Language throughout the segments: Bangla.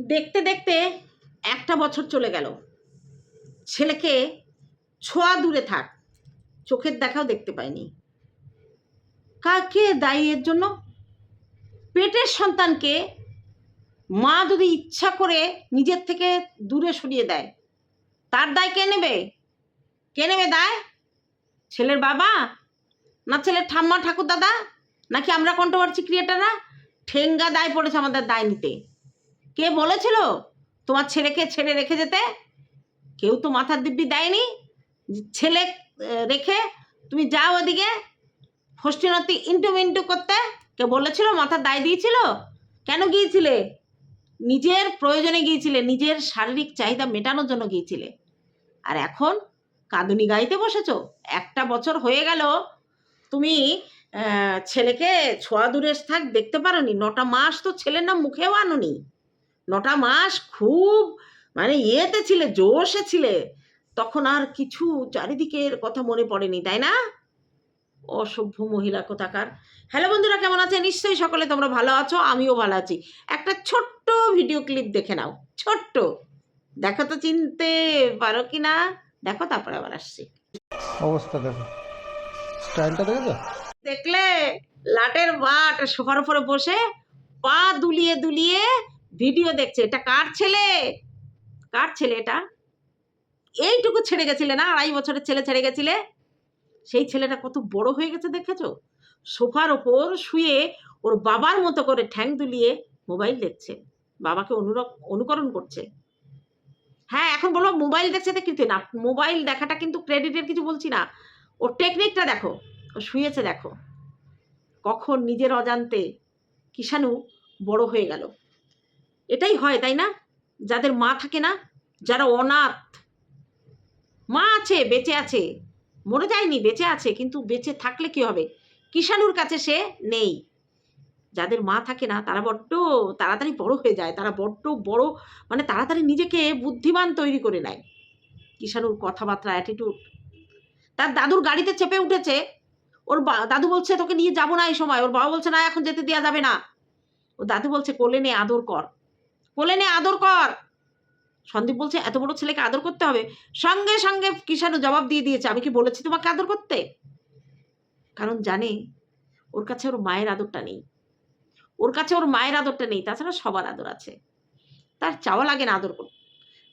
দেখতে দেখতে একটা বছর চলে গেল। ছেলেকে ছোঁয়া দূরে থাক, চোখের দেখাও দেখতে পায়নি কাকে দায়ী এর জন্য? পেটের সন্তানকে মা যদি ইচ্ছা করে নিজের থেকে দূরে সরিয়ে দেয়, তার দায় কে নেবে? কে নেবে দায়? ছেলের বাবা? না ছেলের ঠাম্মা ঠাকুর দাদা নাকি আমরা কন্ট্রোভার্সি ক্রিয়েটাররা ঠেঙ্গা দায় পড়েছে আমাদের দায় নিতে। কে বলেছিল তোমার ছেলেকে ছেড়ে রেখে যেতে? কেউ তো মাথার দিব্যি দেয়নি ছেলে রেখে তুমি যাও ওদিকে। ফষ্টিনতি ইন্টু মিন্টু করতে। কে বলেছিল? মাথার দায় দিয়েছিল? কেন গিয়েছিলে? নিজের প্রয়োজনে গিয়েছিলে, নিজের শারীরিক চাহিদা মেটানোর জন্য গিয়েছিলে। আর এখন কাঁদুনি গাইতে বসেছো? একটা বছর হয়ে গেল, তুমি ছেলেকে ছোঁয়া দূরে থাক দেখতে পারো নি নটা মাস তো ছেলের নাম মুখেও আনোনি। নটা মাস খুব মানে ইয়েতে ছিলে জোশে ছিলে। তখন আর কিছু চারিদিকের কথা মনে পড়েনি তাই না? অসভ্য মহিলা কোথাকার। হ্যালো বন্ধুরা কেমন আছে নিশ্চয়ই সকলে তোমরা ভালো আছো আমিও ভালো আছি। একটা ছোট্ট ভিডিও ক্লিপ দেখে নাও ছোট্ট। দেখো তো চিনতে পারো কি না? দেখো তারপরে আবার আসছি। অবস্থা দেখো। স্টাইলটা দেখেছ? দেখলে লাটের বাট সোফার উপরে বসে পা দুলিয়ে দুলিয়ে ভিডিও দেখছে, এটা কার ছেলে? কার ছেলে এটা? এইটুকু ছেড়ে গেছিলে না? আড়াই বছরের ছেলে ছেড়ে গেছিলে? সেই ছেলেটা কত বড় হয়ে গেছে দেখেছ? সোফার ওপর শুয়ে ওর বাবার মতো করে ঠ্যাং দুলিয়ে মোবাইল দেখছে। বাবাকে অনুরক, অনুকরণ করছে। হ্যাঁ এখন বলব মোবাইল দেখছে তো কিন্তু না? মোবাইল দেখাটা কিন্তু ক্রেডিটের কিছু বলছি না। ওর টেকনিকটা দেখো। ও শুয়েছে দেখো। কখন নিজের অজান্তে কিষাণু বড় হয়ে গেল। এটাই হয়, তাই না? যাদের মা থাকে না, যারা অনাথ, মা আছে, বেঁচে আছে, মরে যায়নি, বেঁচে আছে, কিন্তু বেঁচে থাকলে কি হবে? কিষাণুর কাছে সে নেই। যাদের মা থাকে না, তারা বড্ড তাড়াতাড়ি বড় হয়ে যায়, তারা বড্ড বড় মানে তাড়াতাড়ি নিজেকে বুদ্ধিমান তৈরি করে নেয়। কিষাণুর কথাবার্তা অ্যাটিটিউড তার দাদুর গাড়িতে চেপে উঠেছে। ওর দাদু বলছে, তোকে নিয়ে যাব না এই সময়। ওর বাবা বলছে, না, এখন যেতে দেওয়া যাবে না। ও দাদু বলছে, কোলে নে, আদর কর। কোলে নে, আদর কর। সন্দীপ বলছে, এত বড় ছেলেকে আদর করতে হবে? সঙ্গে সঙ্গে কিষাণু জবাব দিয়ে দিয়েছে, আমি কি বলেছি তোমাকে আদর করতে? কারণ জানে, ওর কাছে ওর মায়ের আদরটা নেই। ওর কাছে ওর মায়ের আদরটা নেই, তাছাড়া সবার আদর আছে। তার চাওয়া লাগে না আদর করো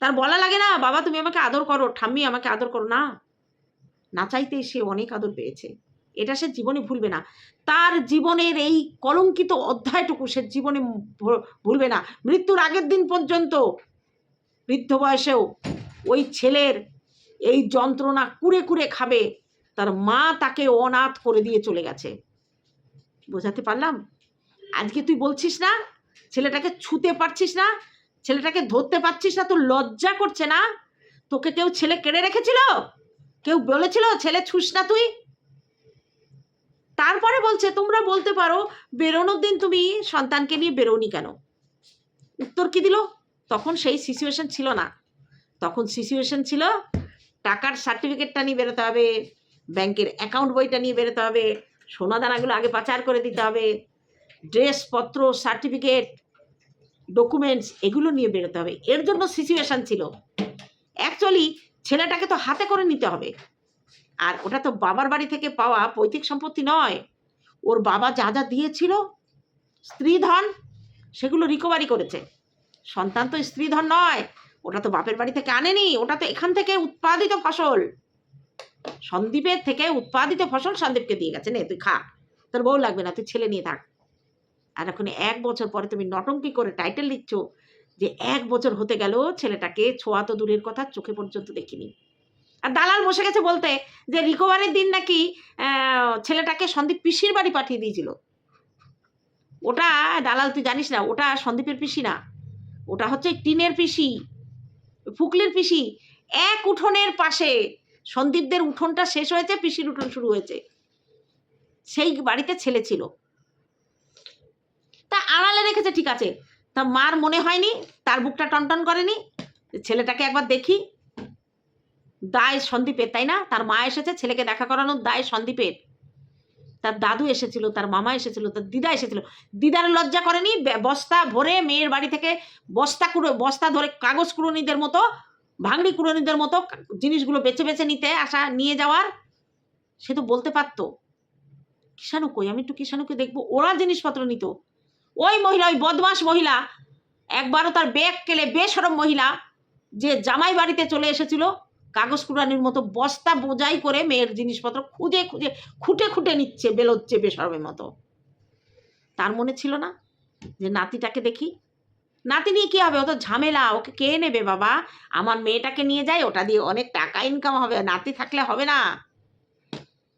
তার বলা লাগে না, বাবা, তুমি আমাকে আদর করো, ঠাম্মি আমাকে আদর করো। না না চাইতেই সে অনেক আদর পেয়েছে। এটা সে জীবনে ভুলবে না। তার জীবনের এই কলঙ্কিত অধ্যায়টুকু সে জীবনে ভুলবে না। মৃত্যুর আগের দিন পর্যন্ত বৃদ্ধ বয়সেও ওই ছেলের এই যন্ত্রণা কুড়ে কুড়ে খাবে, তার মা তাকে অনাথ করে দিয়ে চলে গেছে। বোঝাতে পারলাম? আজকে তুই বলছিস না, ছেলেটাকে ছুতে পারছিস না, ছেলেটাকে ধরতে পারছিস না, তোর লজ্জা করছে না? তোকে কেউ ছেলে কেড়ে রেখেছিল? কেউ বলেছিল, ছেলে ছুস না তুই? তারপরে বলছে, তোমরা বলতে পারো, বেরোনোর দিন তুমি সন্তানকে নিয়ে বেরোনি কেন? উত্তর কি দিল? তখন সেই সিচুয়েশন ছিল না। তখন সিচুয়েশন ছিল, টাকার সার্টিফিকেটটা নিয়ে বেরোতে হবে, ব্যাংকের অ্যাকাউন্ট বইটা নিয়ে বেরোতে হবে, সোনা দানাগুলো আগে পাচার করে দিতে হবে ড্রেসপত্র সার্টিফিকেট ডকুমেন্টস এগুলো নিয়ে বেরোতে হবে। এর জন্য সিচুয়েশন ছিল। অ্যাকচুয়ালি ছেলেটাকে তো হাতে করে নিতে হবে। আর ওটা তো বাবার বাড়ি থেকে পাওয়া পৈতৃক সম্পত্তি নয়। ওর বাবা যা যা দিয়েছিল স্ত্রীধন সেগুলো রিকভারি করেছে। সন্তান তো স্ত্রীধন নয়, ওটা তো বাপের বাড়ি থেকে আনেনি, ওটা তো এখান থেকে উৎপাদিত ফসল। সন্দীপের থেকে উৎপাদিত ফসল সন্দীপকে দিয়ে গেছে। নে, তুই খা, তোর বউ লাগবে না, তুই ছেলে নিয়ে থাক। আর এখন এক বছর পরে তুমি নটঙ্কি করে টাইটেল দিচ্ছ যে এক বছর হতে গেল, ছেলেটাকে ছোঁয়া তো দূরের কথা, চোখে পর্যন্ত দেখিনি। আর দালাল বসে গেছে বলতে যে রিকভারির দিন নাকি ছেলেটাকে সন্দীপ পিসির বাড়ি পাঠিয়ে দিয়েছিল। ওটা দালাল তুই জানিস না, ওটা সন্দীপের পিসি না। ওটা হচ্ছে টিনের পিসি, ফুকলির পিসি। এক উঠোনের পাশে সন্দীপদের উঠোনটা শেষ হয়েছে, পিসির উঠোন শুরু হয়েছে। সেই বাড়িতে ছেলে ছিল। তা আড়ালে রেখেছে, ঠিক আছে। তা মার মনে হয়নি, তার বুকটা টনটন করেনি। ছেলেটাকে একবার দেখি। দায় সন্দীপের, তাই না? তার মা এসেছে, ছেলেকে দেখা করানোর দায় সন্দীপের। তার দাদু এসেছিল, তার মামা এসেছিল, তার দিদা এসেছিল। দিদার লজ্জা করেনি বস্তা ভরে মেয়ের বাড়ি থেকে বস্তা কুড়ো, বস্তা ধরে কাগজ কুড়োনিদের মতো, ভাঙড়ি কুড়োনিদের মতো জিনিসগুলো বেছে বেছে নিতে, আসা, নিয়ে যাওয়ার। সে তো বলতে পারতো, কিষাণু কই? আমি একটু কিষাণুকে দেখব। ওরা জিনিসপত্র নিত। ওই মহিলা, ওই বদমাস মহিলা, একবারও তার ব্যাগ কেলে বেসরম মহিলা, যে জামাই বাড়িতে চলে এসেছিল কাগজ কুড়ানির মতো বস্তা বোঝাই করে মেয়ের জিনিসপত্র খুঁজে খুঁজে খুঁটে খুঁটে নিচ্ছে, বেলোচ্ছে বেসরমের মতো। তার মনে ছিল না যে নাতিটাকে দেখি। নাতি নিয়ে কী হবে? ও তো ঝামেলা। ওকে কে নেবে বাবা? আমার মেয়েটাকে নিয়ে যায়, ওটা দিয়ে অনেক টাকা ইনকাম হবে। নাতি থাকলে হবে না।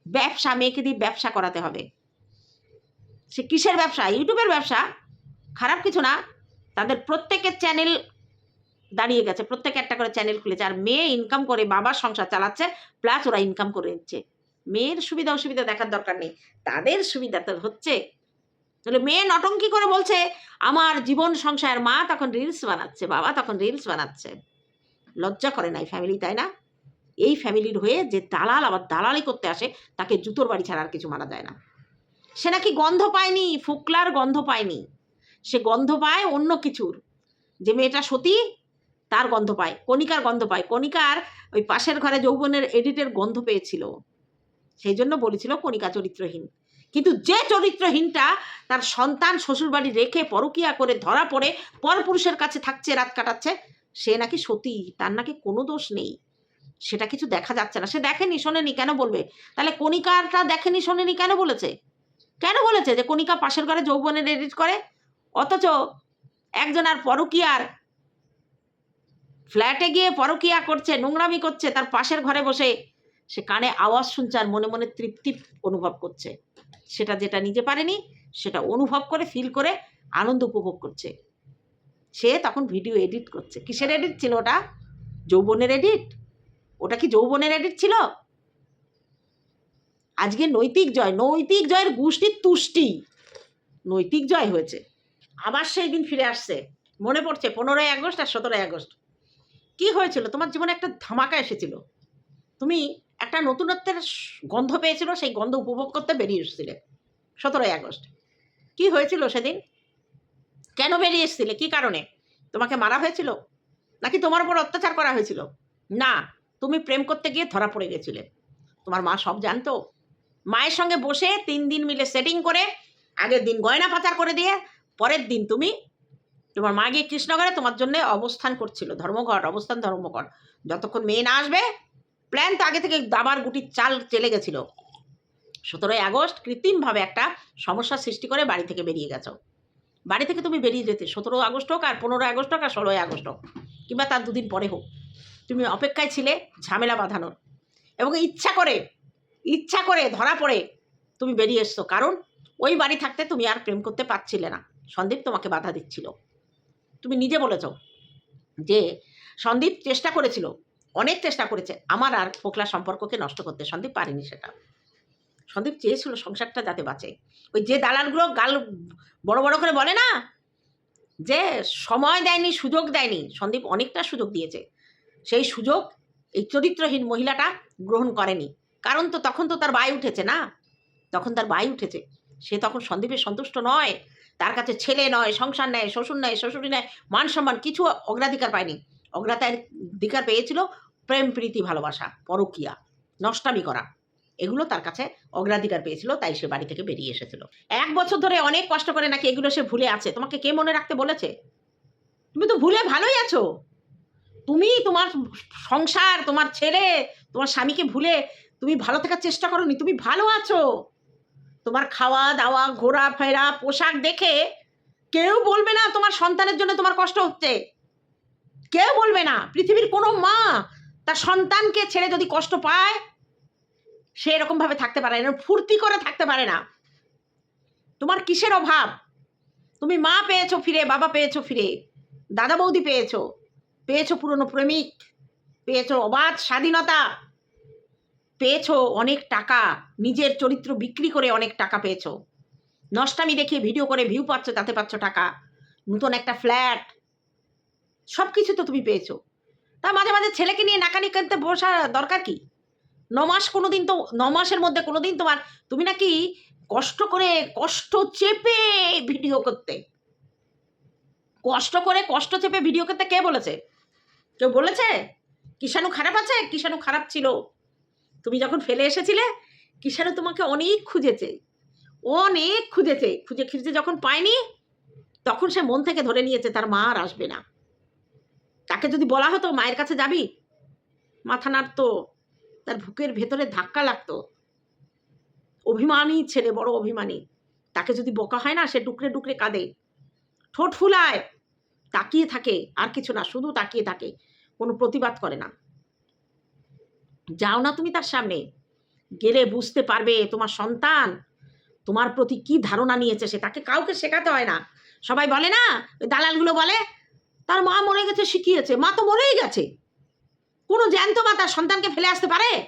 ব্যবসা, মেয়েকে দিয়ে ব্যবসা করাতে হবে। সে কিসের ব্যবসা? ইউটিউবের ব্যবসা। খারাপ কিছু না। তাদের প্রত্যেকের চ্যানেল দাঁড়িয়ে গেছে। প্রত্যেকে একটা করে চ্যানেল খুলেছে। আর মেয়ে ইনকাম করে, বাবার সংসার চালাচ্ছে প্লাস ওরা ইনকাম করে নিচ্ছে। মেয়ের সুবিধা, অসুবিধা দেখার দরকার নেই। তাদের সুবিধা তো হচ্ছে। তাহলে মেয়ে নটঙ্কি করে বলছে? আমার জীবন সংসার, মা তখন রিলস বানাচ্ছে, বাবা তখন রিলস বানাচ্ছে। লজ্জা করে না এই ফ্যামিলি তাই না? এই ফ্যামিলির হয়ে যে দালাল আবার দালালি করতে আসে, তাকে জুতোর বাড়ি ছাড়া আর কিছু মারা যায় না। সে নাকি গন্ধ পায়নি, ফুকলার গন্ধ পায়নি। সে গন্ধ পায় অন্য কিছুর। যে মেয়েটা সতী তার গন্ধ পায়, কণিকার গন্ধ পায়। কণিকার ওই পাশের ঘরে যৌবনের এডিটের গন্ধ পেয়েছিল। সেই জন্য বলেছিল কণিকা চরিত্রহীন। কিন্তু যে চরিত্রহীনটা তার সন্তান শ্বশুরবাড়ি রেখে পরকিয়া করে ধরা পড়ে, পরপুরুষের কাছে থাকছে, রাত কাটাচ্ছে, সে নাকি সতী, তার নাকি কোনো দোষ নেই। সেটা কিছু দেখা যাচ্ছে না। সে দেখেনি, শোনেনি, কেন বলবে? তাহলে কণিকারটা দেখেনি, শোনেনি কেন বলেছে? কেন বলেছে যে কণিকা পাশের ঘরে যৌবনের এডিট করে? অথচ একজন আর পরকিয়ার ফ্ল্যাটে গিয়ে পরকিয়া করছে, নোংরামি করছে, তার পাশের ঘরে বসে। সে কানে আওয়াজ শুনছে আর মনে মনে তৃপ্তি অনুভব করছে। সেটা যেটা নিজে পারেনি, সেটা অনুভব করে ফিল করে আনন্দ উপভোগ করছে। সে তখন ভিডিও এডিট করছে। কিসের এডিট ছিল ওটা? যৌবনের এডিট ওটা কি যৌবনের এডিট ছিল? আজকে নৈতিক জয়, নৈতিক জয়ের গোষ্ঠীর তুষ্টি। নৈতিক জয় হয়েছে। আবার সেই দিন ফিরে আসছে। মনে পড়ছে, পনেরোই আগস্ট আর সতেরোই আগস্ট। কি হয়েছিল? তোমার জীবনে একটা ধামাকা এসেছিল। তুমি একটা নতুনত্বের গন্ধ পেয়েছিল, সেই গন্ধ উপভোগ করতে বেরিয়ে এসেছিলে। সতেরোই আগস্ট। কি হয়েছিল সেদিন? কেন বেরিয়ে এসেছিলে? কি কারণে? তোমাকে মারা হয়েছিল? নাকি তোমার উপর অত্যাচার করা হয়েছিল? না, তুমি প্রেম করতে গিয়ে ধরা পড়ে গেছিলে। তোমার মা সব জানতো। মায়ের সঙ্গে বসে তিন দিন মিলে সেটিং করে, আগের দিন গয়না পাচার করে দিয়ে, পরের দিন তুমি তোমার মা গিয়ে কৃষ্ণগড়ে তোমার জন্য অবস্থান করছিল, ধর্মঘট, অবস্থান ধর্মঘট। যতক্ষণ মেয়ে না আসবে প্ল্যান তো আগে থেকে দাবার গুটির চাল চেলে গেছিল। সতেরোই আগস্ট কৃত্রিমভাবে একটা সমস্যার সৃষ্টি করে বাড়ি থেকে বেরিয়ে গেছো। বাড়ি থেকে তুমি বেরিয়ে যেতে, সতেরো আগস্ট হোক আর পনেরোই আগস্ট হোক আর ষোলোই আগস্ট হোক, কিংবা তার দুদিন পরে হোক, তুমি অপেক্ষায় ছিলে ঝামেলা বাঁধানোর। এবং ইচ্ছা করে ইচ্ছা করে, ধরা পড়ে তুমি বেরিয়ে এসছো। কারণ ওই বাড়ি থাকতে তুমি আর প্রেম করতে পারছিলে না। সন্দীপ তোমাকে বাধা দিচ্ছিল। তুমি নিজে বলেছ যে সন্দীপ চেষ্টা করেছিল, অনেক চেষ্টা করেছে, আমার আর পোকলা সম্পর্ককে নষ্ট করতে। সন্দীপ পারেনি সেটা। সন্দীপ চেয়েছিল সংসারটা যাতে বাঁচে। ওই যে দালালগুলো গাল বড় বড় করে বলে না, যে সময় দেয়নি, সুযোগ দেয়নি, সন্দীপ অনেকটা সুযোগ দিয়েছে। সেই সুযোগ এই চরিত্রহীন মহিলাটা গ্রহণ করেনি। কারণ তো তখন তো তার বাই উঠেছে না? তখন তার বাই উঠেছে। সে তখন সন্দীপের সন্তুষ্ট নয়। তার কাছে ছেলে নয়, সংসার নেয়, শ্বশুর নেয় শ্বশুরি নেয়, মান সম্মান কিছু অগ্রাধিকার পায়নি। অগ্রাধিকার পেয়েছিল প্রেম, প্রীতি, ভালোবাসা, পরকিয়া, নষ্টামি করা। এগুলো তার কাছে অগ্রাধিকার পেয়েছিল, তাই সে বাড়ি থেকে বেরিয়ে এসেছিল। এক বছর ধরে অনেক কষ্ট করে নাকি এগুলো সে ভুলে আছে। তোমাকে কে মনে রাখতে বলেছে? তুমি তো ভুলে ভালোই আছো। তুমি তোমার সংসার, তোমার ছেলে, তোমার স্বামীকে ভুলে তুমি ভালো থাকার চেষ্টা করোনি, তুমি ভালো আছো। তোমার খাওয়া দাওয়া ঘোরা ফেরা পোশাক দেখে কেউ বলবে না তোমার সন্তানের জন্য তোমার কষ্ট হচ্ছে। কেউ বলবে না। পৃথিবীর কোনো মা তার সন্তানকে ছেড়ে যদি কষ্ট পায়, সে এরকমভাবে থাকতে পারে না, ফুর্তি করে থাকতে পারে না। তোমার কিসের অভাব? তুমি মা পেয়েছ ফিরে, বাবা পেয়েছ ফিরে, দাদা বৌদি পেয়েছ পেয়েছ পুরনো প্রেমিক, পেয়েছ অবাধ স্বাধীনতা। পেয়েছ অনেক টাকা, নিজের চরিত্র বিক্রি করে অনেক টাকা পেয়েছ। নষ্টামি দেখিয়ে ভিডিও করে ভিউ পাচ্ছ, তাতে পাচ্ছ টাকা। নতুন একটা ফ্ল্যাট সব কিছু তো তুমি পেয়েছ। তা মাঝে মাঝে ছেলেকে নিয়ে নাকানি কানতে বসা দরকার কি? ন মাস কোনোদিন তো ন মাসের মধ্যে কোনোদিন তোমার, তুমি নাকি কষ্ট করে, কষ্ট চেপে ভিডিও করতে। কষ্ট করে, কষ্ট চেপে ভিডিও করতে কে বলেছে? কেউ বলেছে? কিষাণু খারাপ আছে? কিষাণু খারাপ ছিল? তুমি যখন ফেলে এসেছিলে কিষাণু তোমাকে অনেক খুঁজেছে। অনেক খুঁজেছে। খুঁজে খুঁজে যখন পায়নি, তখন সে মন থেকে ধরে নিয়েছে, তার মা আর আসবে না। তাকে যদি বলা হতো, মায়ের কাছে যাবি? মাথা নাড়তো, তার বুকের ভেতরে ধাক্কা লাগতো। অভিমানী ছেলে, বড় অভিমানী। তাকে যদি বকা হয় না, সে ডুকরে ডুকরে কাঁদে। ঠোঁট ফুলায়, তাকিয়ে থাকে, আর কিছু না, শুধু তাকিয়ে থাকে। কোনো প্রতিবাদ করে না। যাও না তুমি তার সামনে। গেলে বুঝতে পারবে তোমার সন্তান তোমার প্রতি কি ধারণা নিয়েছে সে, তাকে কাউকে শেখাতে হয় না। সবাই বলে না? দালালগুলো বলে, তার মা মরে গেছে শিখিয়েছে মা তো মরেই গেছে। কোনো জ্যান্ত মা তার সন্তানকে ফেলে আসতে পারে?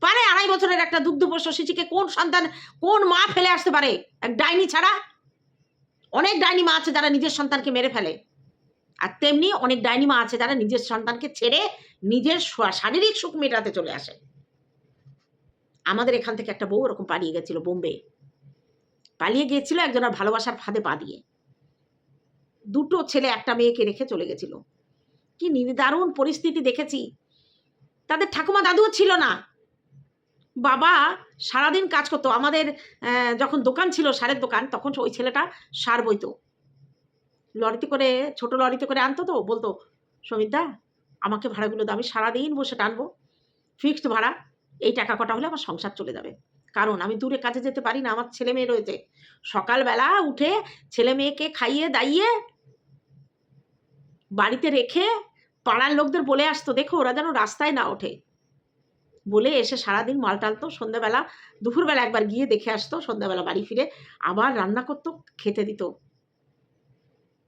পারে আড়াই বছরের একটা দুগ্ধপোষ্য শিশুকে কোন সন্তান, কোন মা ফেলে আসতে পারে? এক ডাইনি ছাড়া। অনেক ডাইনি মা আছে যারা নিজের সন্তানকে মেরে ফেলে। আর তেমনি অনেক ডাইনি মা আছে যারা নিজের সন্তানকে ছেড়ে নিজের শারীরিক সুখ মেটাতে চলে আসে। আমাদের এখান থেকে একটা বউ ওরকম পালিয়ে গেছিল বোম্বে। পালিয়ে গিয়েছিল একজনের ভালোবাসার ফাঁদে পা দিয়ে। দুটো ছেলে, একটা মেয়েকে রেখে চলে গেছিল। কি নিদারুণ পরিস্থিতি দেখেছি। তাদের ঠাকুমা দাদুও ছিল না। বাবা সারাদিন কাজ করতো। আমাদের যখন দোকান ছিল সারের দোকান, তখন ওই ছেলেটা সার বইতো। লরিতে করে, ছোট লরিতে করে আনতো তো, বলতো, সমিতদা আমাকে ভাড়াগুলো দাও, আমি সারাদিন বসে টানবো। ফিক্সড ভাড়া, এই টাকা কটা হলে আমার সংসার চলে যাবে। কারণ আমি দূরে কাজে যেতে পারি না, আমার ছেলে মেয়ে রয়েছে। সকালবেলা উঠে ছেলে মেয়েকে খাইয়ে দাইয়ে বাড়িতে রেখে পাড়ার লোকদের বলে আসতো, দেখো, ওরা যেন রাস্তায় না ওঠে। বলে এসে সারাদিন মাল টালতো সন্ধ্যাবেলা, দুপুরবেলা একবার গিয়ে দেখে আসতো, সন্ধ্যাবেলা বাড়ি ফিরে আবার রান্না করতো, খেতে দিত।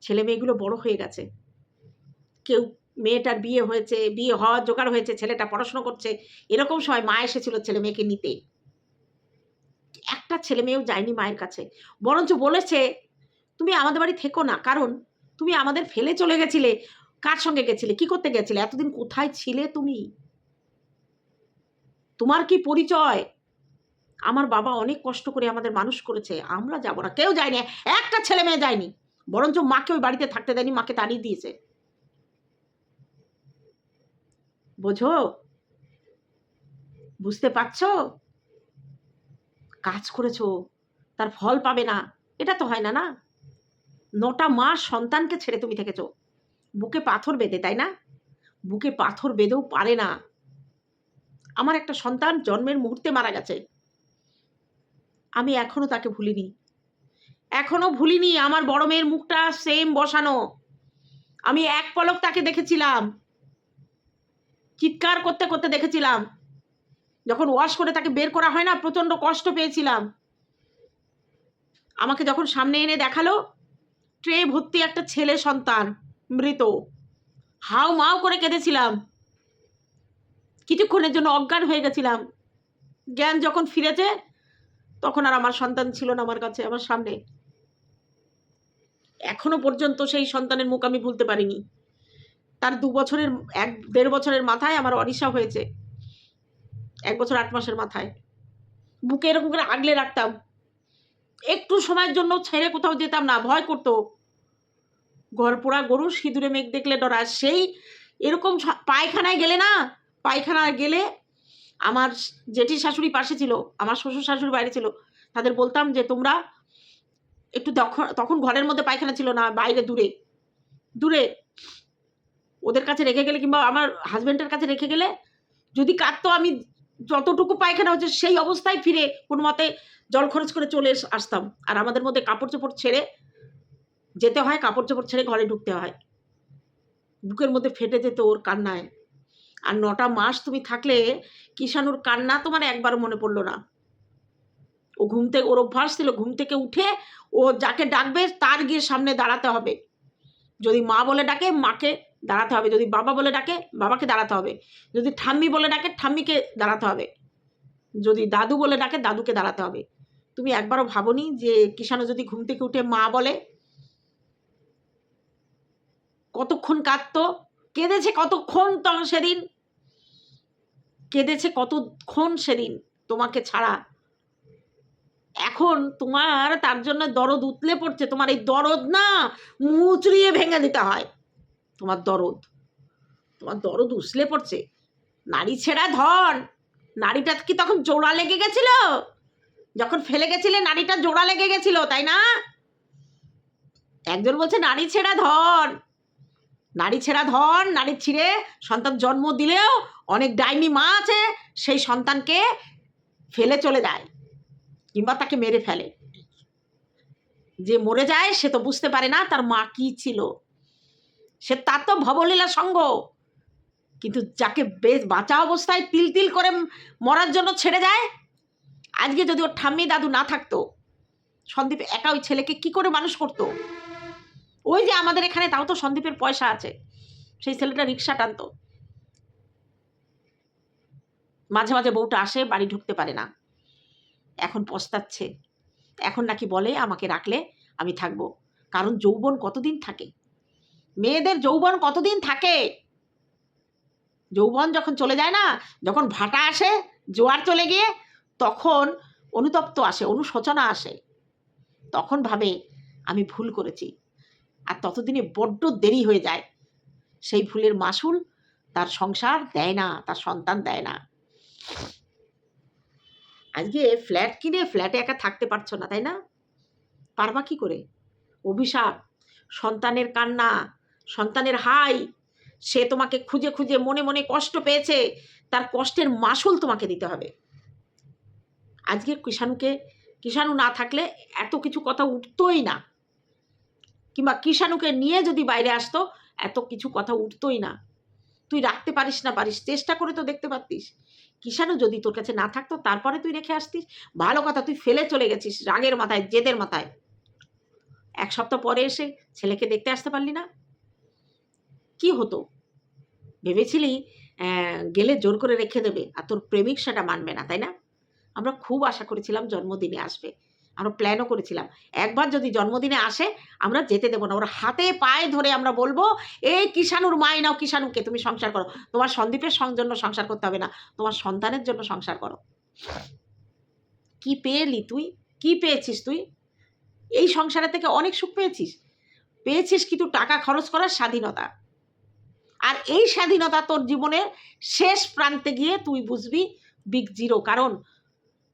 ছেলে মেয়েগুলো বড় হয়ে গেছে। কেউ মেয়েটার বিয়ে হয়েছে, বিয়ে হওয়ার জোগাড় হয়েছে, ছেলেটা পড়াশোনা করছে, এরকম সময় মা এসেছিল ছেলে মেয়েকে নিতে। একটা ছেলে মেয়েও যায়নি মায়ের কাছে। বরঞ্চ বলেছে, তুমি আমাদের বাড়ি থেকো না, কারণ তুমি আমাদের ফেলে চলে গেছিলে। কার সঙ্গে গেছিলে? কি করতে গেছিলে? এতদিন কোথায় ছিলে তুমি? তোমার কি পরিচয়? আমার বাবা অনেক কষ্ট করে আমাদের মানুষ করেছে, আমরা যাব না। কেউ যায়নি, একটা ছেলে মেয়ে যায়নি। বরঞ্চ মাকে ওই বাড়িতে থাকতে দেয়নি, মাকে তাড়িয়ে দিয়েছে। বোঝো? বুঝতে পারছ? কাজ করেছ, তার ফল পাবে না। এটা তো হয় না না? নটা মাস সন্তানকে ছেড়ে তুমি থেকেছো। বুকে পাথর বেঁধে, তাই না? বুকে পাথর বেঁধেও পারে না। আমার একটা সন্তান জন্মের মুহূর্তে মারা গেছে। আমি এখনও তাকে ভুলিনি। এখনও ভুলিনি, আমার বড় মেয়ের মুখটা সেম বসানো। আমি এক পলক তাকে দেখেছিলাম। চিৎকার করতে করতে দেখেছিলাম। যখন ওয়াশ করে তাকে বের করা হয় না, প্রচণ্ড কষ্ট পেয়েছিলাম। আমাকে যখন সামনে এনে দেখাল, ট্রে ভর্তি একটা ছেলে সন্তান, মৃত। হাও মাও করে কেঁদেছিলাম। কিছুক্ষণের জন্য অজ্ঞান হয়ে গেছিলাম। জ্ঞান যখন ফিরেছে, তখন আর আমার সন্তান ছিল না আমার কাছে, আমার সামনে। এখনও পর্যন্ত সেই সন্তানের মুখ আমি ভুলতে পারিনি। তার দু বছরের, এক দেড় বছরের মাথায় আমার অরিসা হয়েছে। এক বছর আট মাসের মাথায়। বুকে এরকম করে আগলে রাখতাম। একটু সময়ের জন্য ছেড়ে কোথাও যেতাম না, ভয় করতো। ঘর পোড়া গরু, সিঁদুরে মেঘ দেখলে ডরা। সেই এরকম পায়খানায় গেলে না, পায়খানায় গেলে আমার জেঠি শাশুড়ি পাশে ছিল, আমার শ্বশুর শাশুড়ি বাইরে ছিল। তাদের বলতাম যে, তোমরা একটু তখন ঘরের মধ্যে পায়খানা ছিল না, বাইরে দূরে। দূরে ওদের কাছে রেখে গেলে কিংবা আমার হাজব্যান্ডের কাছে রেখে গেলে যদি কাঁদতো, আমি যতটুকু পায়খানা হচ্ছে সেই অবস্থায় ফিরে কোনো মতে জল খরচ করে চলে আসতাম। আর আমাদের মধ্যে কাপড় চোপড় ছেড়ে যেতে হয় কাপড় চোপড় ছেড়ে ঘরে ঢুকতে হয়। বুকের মধ্যে ফেটে যেত ওর কান্নায়। আর নটা মাস তুমি থাকলে কিষানুর কান্না তোমার একবারও মনে পড়ল না। ও ঘুম থেকে, ওর অভ্যাস ছিল ঘুম থেকে উঠে ও যাকে ডাকবে তার গিয়ে সামনে দাঁড়াতে হবে। যদি মা বলে ডাকে, মাকে দাঁড়াতে হবে। যদি বাবা বলে ডাকে, বাবাকে দাঁড়াতে হবে। যদি ঠাম্মি বলে ডাকে, ঠাম্মিকে দাঁড়াতে হবে। যদি দাদু বলে ডাকে, দাদুকে দাঁড়াতে হবে। তুমি একবারও ভাবনি যে কিষাণু যদি ঘুম থেকে উঠে মা বলে, কতক্ষণ কাঁদতো? কেঁদেছে কতক্ষণ তো সেদিন? কেঁদেছে কতক্ষণ সেদিন তোমাকে ছাড়া? এখন তোমার তার জন্য দরদ উতলে পড়ছে। তোমার এই দরদ না মুচড়িয়ে ভেঙে দিতে হয়। তোমার দরদ। তোমার দরদ উছলে পড়ছে। নারী ছেঁড়া ধন। নারীটা কি তখন জোড়া লেগে গেছিল? যখন ফেলে গেছিলে, নারীটা জোড়া লেগে গেছিল, তাই না? একজন বলছে, নারী ছেঁড়া ধন। নারী ছেঁড়া ধন, নারী ছিঁড়ে সন্তান জন্ম দিলেও অনেক ডাইনি মা আছে, সেই সন্তানকে ফেলে চলে যায় কিংবা তাকে মেরে ফেলে। যে মরে যায়, সে তো বুঝতে পারে না তার মা কি ছিল। সে তার তো ভবলীলা সঙ্গ। কিন্তু যাকে বেশ বাঁচা অবস্থায় তিল তিল করে মরার জন্য ছেড়ে যায়, আজকে যদি ওর ঠাম্মি দাদু না থাকতো, সন্দীপ একা ওই ছেলেকে কি করে মানুষ করতো? ওই যে আমাদের এখানে, তাও তো সন্দীপের পয়সা আছে। সেই ছেলেটা রিক্সা টানতো। মাঝে মাঝে বউটা আসে, বাড়ি ঢুকতে পারে না। এখন পস্তাচ্ছে। এখন নাকি বলে, আমাকে রাখলে আমি থাকব। কারণ যৌবন কতদিন থাকে? মেয়েদের যৌবন কতদিন থাকে? যৌবন যখন চলে যায় না, যখন ভাটা আসে, জোয়ার চলে গিয়ে, তখন অনুতপ্ত আসে, অনুশোচনা আসে। তখন ভাবে, আমি ভুল করেছি। আর ততদিনে বড্ড দেরি হয়ে যায়। সেই ভুলের মাসুল তার সংসার দেয় না, তার সন্তান দেয় না। আজকে ফ্ল্যাট কিনে ফ্ল্যাটে একা থাকতে পারছ না, তাই না? পারবা কি করে? অভিশাপ, সন্তানের কান্না সন্তানের হাই, সে তোমাকে খুঁজে খুঁজে মনে মনে কষ্ট পেয়েছে, তার কষ্টের মাসুল তোমাকে দিতে হবে। আজকে কিষাণুকে, কিষাণু না থাকলে এত কিছু কথা উঠতোই না। কিংবা কিষাণুকে নিয়ে যদি বাইরে আসতো, এত কিছু কথা উঠতোই না। তুই রাখতে পারিস না, পারিস, চেষ্টা করে তো দেখতে পারতিস। কিষাণু যদি তোর কাছে না থাকতো, তারপরে তুই রেখে আসতিস। ভালো কথা, তুই ফেলে চলে গেছিস রাগের মাথায়, জেদের মাথায়। এক সপ্তাহ পরে এসে ছেলেকে দেখতে আসতে পারলি না। কি হতো? ভেবেছিলি গেলে জোর করে রেখে দেবে আর তোর প্রেমিক সেটা মানবে না, তাই না? আমরা খুব আশা করেছিলাম জন্মদিনে আসবে। আমরা প্ল্যানও করেছিলাম। একবার যদি জন্মদিনে আসে, আমরা যেতে দেবো না। ওর হাতে পায়ে ধরে আমরা বলব এই কিষাণুর মায় নাও কিষাণুকে, তুমি সংসার করো। তোমার সন্দীপের জন্য সংসার করতে হবে না। তোমার সন্তানের জন্য সংসার করো। কি পেয়েলি তুই? কি পেয়েছিস তুই? এই সংসারের থেকে অনেক সুখ পেয়েছিস। পেয়েছিস কিন্তু টাকা খরচ করার স্বাধীনতা। আর এই স্বাধীনতা তোর জীবনের শেষ প্রান্তে গিয়ে তুই বুঝবি বিগ জিরো কারণ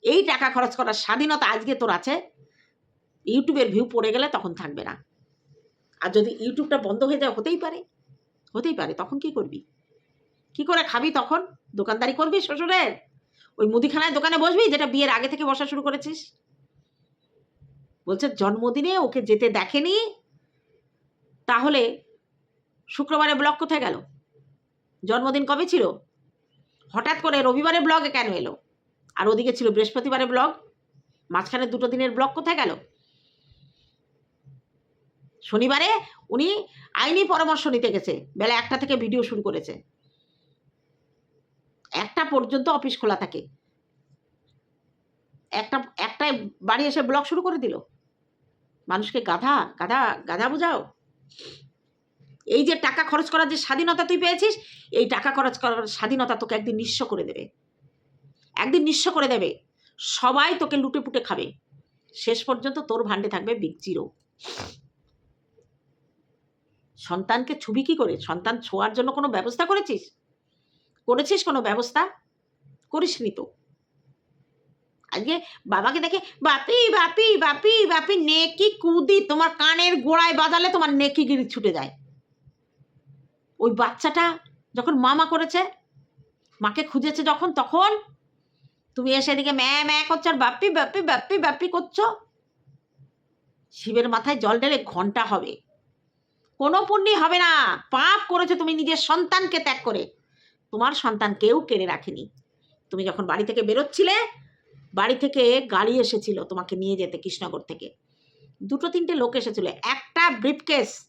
এই টাকা খরচ করার স্বাধীনতা আজকে তোর আছে। ইউটিউবের ভিউ পড়ে গেলে তখন থাকবে না। আর যদি ইউটিউবটা বন্ধ হয়ে যায়, হতেই পারে। হতেই পারে, তখন কি করবি? কি করে খাবি তখন? দোকানদারি করবি শ্বশুরের? ওই মুদিখানায় দোকানে বসবি, যেটা বিয়ের আগে থেকে বসা শুরু করেছিস? বলছে, জন্মদিনে ওকে যেতে দেখেনি? তাহলে শুক্রবারে ব্লগ কোথায় গেল? জন্মদিন কবে ছিল? হঠাৎ করে রবিবারে ব্লগে কেন এলো? আর ওদিকে ছিল বৃহস্পতিবারে ব্লগ? মাঝখানে দুটো দিনের ব্লগ কোথায় গেল? শনিবারে উনি আইনি পরামর্শ নিতে গেছে। বেলা একটা থেকে ভিডিও শুরু করেছে। একটা পর্যন্ত অফিস খোলা থাকে। একটা, একটায় বাড়ি এসে ব্লগ শুরু করে দিল। মানুষকে গাধা গাধা গাধা বোঝাও। এই যে টাকা খরচ করার যে স্বাধীনতা তুই পেয়েছিস, এই টাকা খরচ করার স্বাধীনতা তোকে একদিন নিঃস্ব করে দেবে। একদিন নিঃস্ব করে দেবে। সবাই তোকে লুটে পুটে খাবে। শেষ পর্যন্ত তোর ভান্ডে থাকবে বিগ জিরো সন্তানকে ছবি কি করে? সন্তান ছোঁয়ার জন্য কোনো ব্যবস্থা করেছিস? করেছিস কোনো ব্যবস্থা? করিসনি তো। আজকে বাবাকে দেখে, বাপি বাপি বাপি বাপি, নেকি কুদি, তোমার কানের গোড়ায় বাজালে তোমার নেকি গিরি ছুটে যায়। ওই বাচ্চাটা যখন মামা করেছে, মাকে খুঁজেছে যখন, তখন তুমি এসে এদিকে ম্যা ম্যা করছ আর বাপ্পি বাপ্পি বাপ্পি বাপ্পি করছ। শিবের মাথায় জল ঢেলে ঘণ্টা হবে। কোনো পুণ্যি হবে না। পাপ করেছ তুমি নিজের সন্তানকে ত্যাগ করে। তোমার সন্তান কেউ কেড়ে রাখেনি। তুমি যখন বাড়ি থেকে বেরোচ্ছিলে, বাড়ি থেকে গাড়ি এসেছিল তোমাকে নিয়ে যেতে কৃষ্ণনগর থেকে। দুটো তিনটে লোক এসেছিল। একটা ব্রিফকেস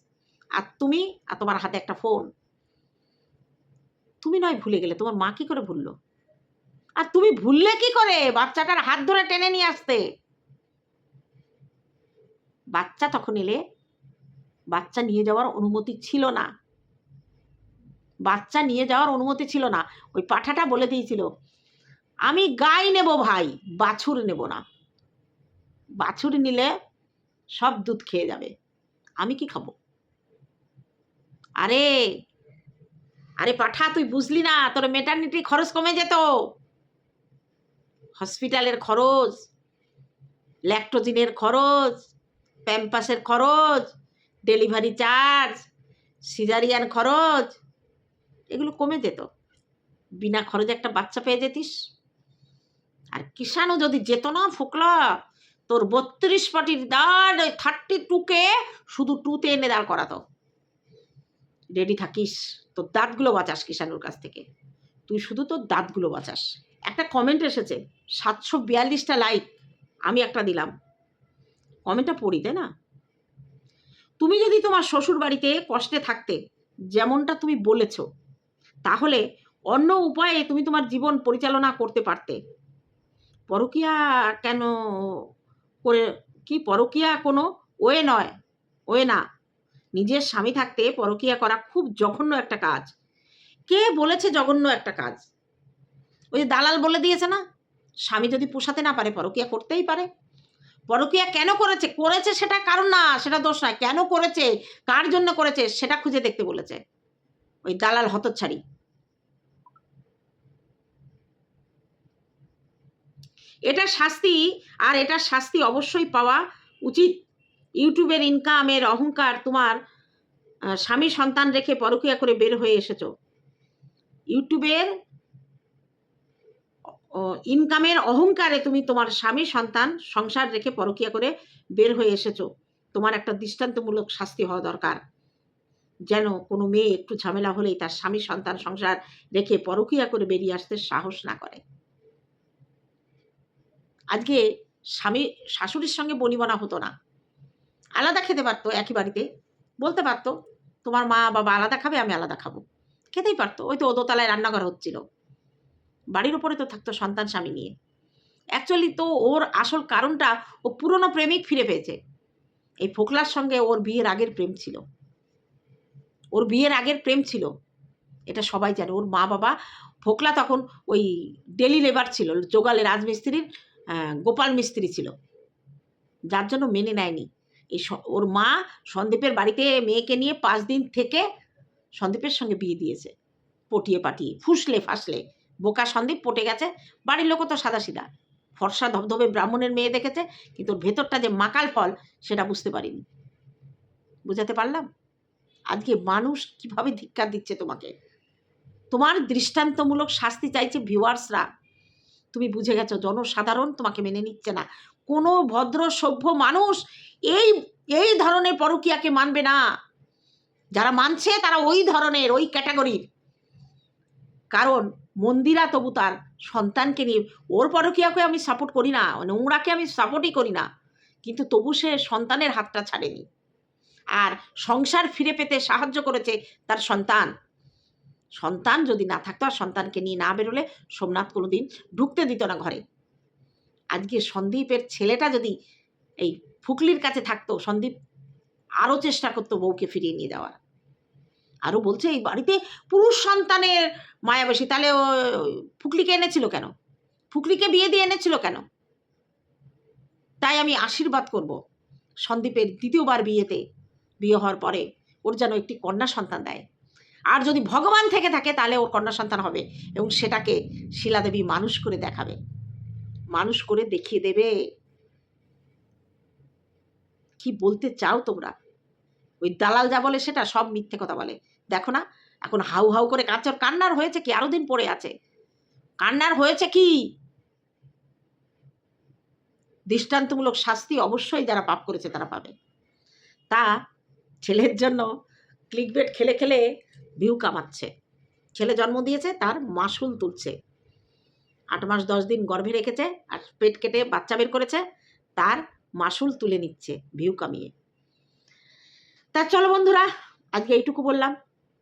আর তুমি আর তোমার হাতে একটা ফোন। তুমি নয় ভুলে গেলে, তোমার মা কি করে ভুললো? আর তুমি ভুললে কি করে বাচ্চাটার হাত ধরে টেনে নিয়ে আসতে? বাচ্চা তখন এলে বাচ্চা নিয়ে যাওয়ার অনুমতি ছিল না। বাচ্চা নিয়ে যাওয়ার অনুমতি ছিল না। ওই পাঠাটা বলে দিয়েছিল, আমি গাই নেব ভাই, বাছুর নেব না। বাছুর নিলে সব দুধ খেয়ে যাবে। আমি কি খাব? আরে আরে পাঠা, তুই বুঝলি না, তোর মেটার্নিটি খরচ কমে যেত। হসপিটালের খরচ, ল্যাক্টোজিনের খরচ, প্যাম্পাসের খরচ, ডেলিভারি চার্জ, সিজারিয়ান খরচ, এগুলো কমে যেত। বিনা খরচে একটা বাচ্চা পেয়ে যেতিস। আর কিষানও যদি যেত না ফুকলা, তোর বত্রিশ পাটির দাঁড়, ওই থার্টি টুকে শুধু টুতে এনে দাঁড় করাতো। রেডি থাকিস, তোর দাঁতগুলো বাঁচাস কিষানুর কাছ থেকে। তুই শুধু তোর দাঁতগুলো বাঁচাস। একটা কমেন্ট এসেছে, সাতশো বিয়াল্লিশটা লাইক আমি একটা দিলাম। কমেন্টটা পড়ি, তাই না? তুমি যদি তোমার শ্বশুর বাড়িতে কষ্টে থাকতে, যেমনটা তুমি বলেছ, তাহলে অন্য উপায়ে তুমি তোমার জীবন পরিচালনা করতে পারতে। পরকিয়া কেন করে, কি পরকিয়া কোনো ওয়ে নয়, ওয়ে না। নিজের স্বামী থাকতে পরকিয়া করা খুব জঘন্য একটা কাজ। কে বলেছে জঘন্য একটা কাজ? ওই যে দালাল বলে দিয়েছে না, স্বামী যদি পোষাতে না পারে, পরকিয়া করতেই পারে। পরকিয়া কেন করেছে? করেছে সেটা কারণ না, সেটা দোষ নয়। কেন করেছে? কার জন্য করেছে? সেটা খুঁজে দেখতে বলেছে। ওই দালাল হতচ্ছাড়ি। এটা শাস্তি, আর এটা শাস্তি অবশ্যই পাওয়া উচিত ইউটিউবের ইনকামের অহংকার তোমার স্বামী সন্তান রেখে পরকিয়া করে বের হয়ে এসেছ। ইউটিউবের ইনকামের অহংকারে তুমি তোমার স্বামী সন্তান, সংসার রেখে পরকিয়া করে বের হয়ে এসেছ। তোমার একটা দৃষ্টান্তমূলক শাস্তি হওয়া দরকার। যেন কোনো মেয়ে একটু ঝামেলা হলেই তার স্বামী সন্তান, সংসার রেখে পরকিয়া করে বেরিয়ে আসতে সাহস না করে। আজকে স্বামী, শাশুড়ির সঙ্গে বনিবনা হতো না। আলাদা খেতে পারতো একই বাড়িতে। বলতে পারতো, তোমার মা বাবা আলাদা খাবে, আমি আলাদা খাব। খেতেই পারতো। ওই তো দোতলায় রান্নাঘর হচ্ছিল। বাড়ির ওপরে তো থাকতো সন্তান স্বামী নিয়ে। অ্যাকচুয়ালি তো ওর আসল কারণটা ও পুরনো প্রেমিক ফিরে পেয়েছে। এই ফোকলার সঙ্গে ওর বিয়ের আগের প্রেম ছিল। ওর বিয়ের আগের প্রেম ছিল। এটা সবাই জানে। ওর মা বাবা, ফোকলা তখন ওই ডেলি লেবার ছিল। জোগালে রাজমিস্ত্রির গোপাল মিস্ত্রি ছিল। যার জন্য মেনে নেয়নি। এই ওর মা সন্দীপের বাড়িতে মেয়েকে নিয়ে পাঁচ দিন থেকে সন্দীপের সঙ্গে বিয়ে দিয়েছে, পটিয়ে পাটিয়ে, ফুসলে ফাসলে। বোকা সন্দীপ পটে গেছে, বাড়ির লোকও তো সাদা সিধা ফর্সা ধবধবে ব্রাহ্মণের মেয়ে দেখেছে, কিন্তু ওর ভেতরটা যে মাকাল ফল, সেটা বুঝতে পারিনি। বুঝাতে পারলাম? আজকে মানুষ কীভাবে ধিক্কার দিচ্ছে তোমাকে? তোমার দৃষ্টান্তমূলক শাস্তি চাইছে ভিউয়ার্সরা। তুমি বুঝে গেছো, জনসাধারণ তোমাকে মেনে নিচ্ছে না। কোনো ভদ্র, সভ্য মানুষ এই এই ধরনের পরকিয়াকে মানবে না। যারা মানছে, তারা ওই ধরনের, ওই ক্যাটাগরির কারণ মন্দিরা তবু তার সন্তানকে নিয়ে, ওর পরকিয়াকে আমি সাপোর্ট করি না, নোংরাকে আমি সাপোর্টই করি না। কিন্তু তবু সে সন্তানের হাতটা ছাড়েনি। আর সংসার ফিরে পেতে সাহায্য করেছে তার সন্তান। সন্তান যদি না থাকতো, আর সন্তানকে নিয়ে না বেরোলে, সোমনাথ কোনোদিন ঢুকতে দিত না ঘরে। আজকে সন্দীপের ছেলেটা যদি এই ফুকলির কাছে থাকতো, সন্দীপ আরও চেষ্টা করতো বউকে ফিরিয়ে নিয়ে যাওয়ার। আরও বলছে, এই বাড়িতে পুরুষ সন্তানের মায়াবেশী তাহলে ও ফুকলিকে এনেছিল কেন? ফুকলিকে বিয়ে দিয়ে এনেছিল কেন? তাই আমি আশীর্বাদ করব সন্দীপের দ্বিতীয়বার বিয়েতে। বিয়ে হওয়ার পরে ওর যেন একটি কন্যা সন্তান দেয়। আর যদি ভগবান থেকে থাকে, তাহলে ওর কন্যা সন্তান হবে এবং সেটাকে শিলাদেবী মানুষ করে দেখাবে। মানুষ করে দেখিয়ে দেবে। কি বলতে চাও তোমরা? ওই দালাল যা বলে সেটা সব মিথ্যে কথা বলে। দেখো না, এখন হাউ হাউ করে কাঁচর কান্নার হয়েছে কি? আরও দিন পড়ে আছে। কান্নার হয়েছে কি? দৃষ্টান্তমূলক শাস্তি অবশ্যই যারা পাপ করেছে তারা পাবে। তা ছেলের জন্য ক্লিক ক্লিকবেট খেলে খেলে ভিউ কামাচ্ছে। ছেলে জন্ম দিয়েছে, তার মাসুল তুলছে। আট মাস দশ দিন গর্ভে রেখেছে, আর পেট কেটে বাচ্চা বের করেছে, তার মাসুল তুলে নিচ্ছে ভিউ কামিয়ে। তা চলো বন্ধুরা, আজকে এইটুকু বললাম।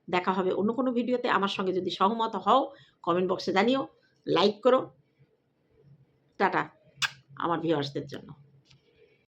দেখা হবে অন্য কোনো ভিডিওতে। আমার সঙ্গে যদি সহমত হও কমেন্ট বক্সে জানিও লাইক করো। টাটা, আমার ভিউয়ার্সদের জন্য।